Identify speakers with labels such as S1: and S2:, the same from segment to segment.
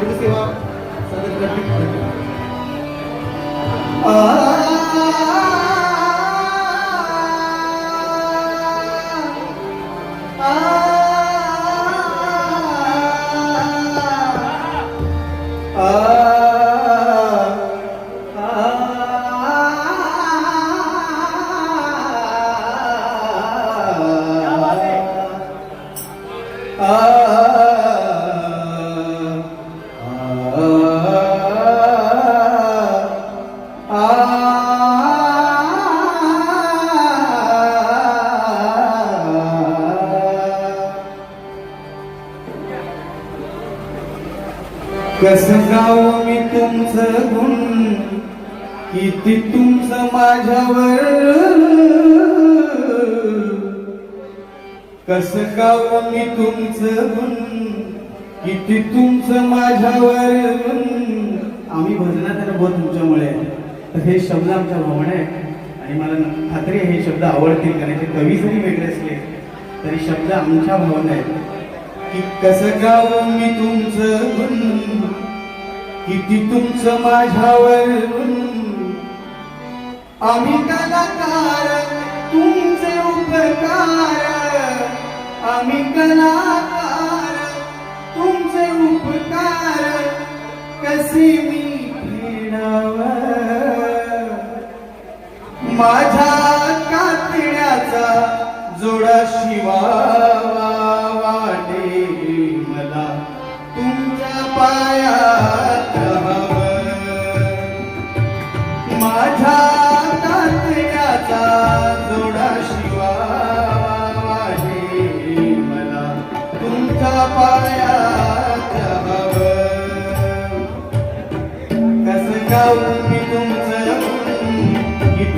S1: குருசேவா சங்கத்தில் कस गाव मी तुमचं गुण? किती तुमचं माझ्यावर? कस गाव मी तुमचं गुण? किती तुमचं माझ्यावर आम्ही भजनात आलो बहुत तुमच्यामुळे. तर हे शब्द आमच्या भावना आहे आणि मला खात्री आहे हे शब्द आवडतील कारण ते कवी जरी वेगळे असले तरी शब्द आमच्या भावना आहेत. की कसं गाव मी तुमचं किती तुमचं माझ्यावर आम्ही कलाकार तुमचे उपकार. आम्ही कलाकार तुमचे उपकार कसे मी माझ्या कातड्याचा जोडा शिवावा वाटे मला तुमच्या पायात माझ्या कातड्याचा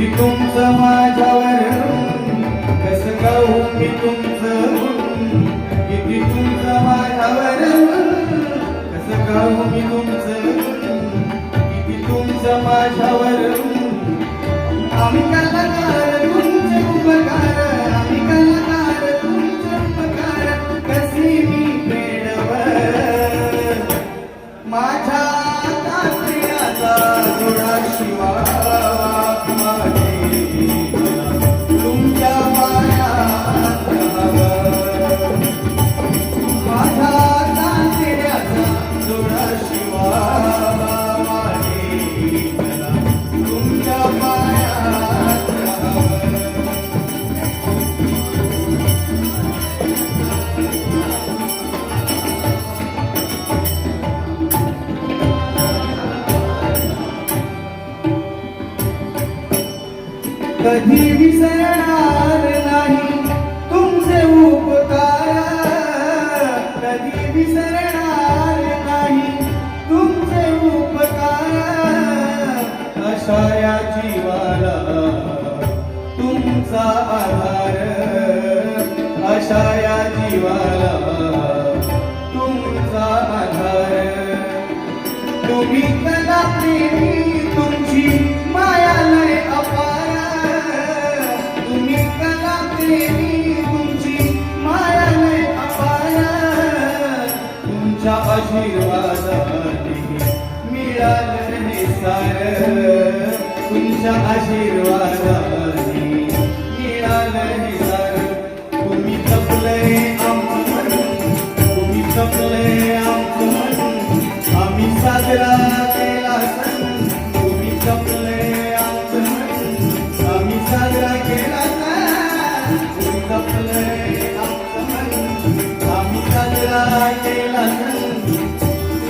S1: मी तुमचं माझ्यावर कस गाऊ मी तुमचं? किती तुमचं माझ्यावर कस गाऊ मी तुमचं? किती तुमचं माझ्यावर कधी विसरणार नाही तुमचे उपकार. कधी विसरणार नाही तुमचे उपकार. अशा या जीवाला तुमचा आधार. अशा या आशीर्वादाने मिळालं हे सार. तुमच्या आशीर्वादाने मिळालं हे सार. तुम्ही जपलंय आमचं तुम्ही जपलंय आमचं मन. आम्ही साजरा केला सण. तुम्ही जपले आमचं मन. आम्ही साजरा केला सण. तुम्ही आमचं मन. आम्ही साजरा केला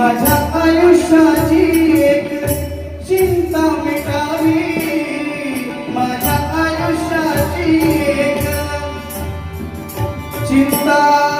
S1: माझ्या आयुष्याची एक चिंता मिटावी. माझ्या आयुष्याची एक चिंता.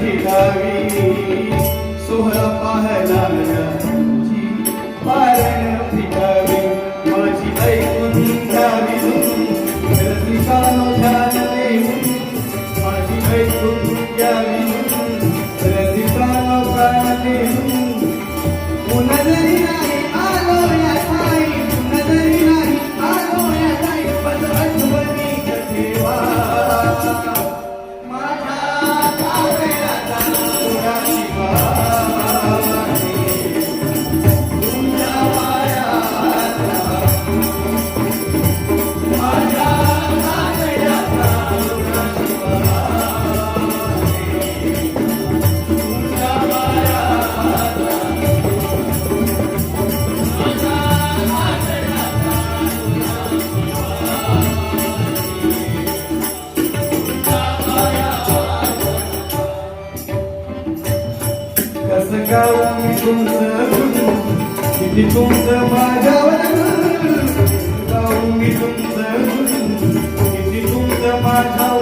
S1: फिरावी सोहळा पाहायला पारणी किती तुमचं माझ्यावर गाऊन मी तुमचं किती तुमचं माझ्यावर.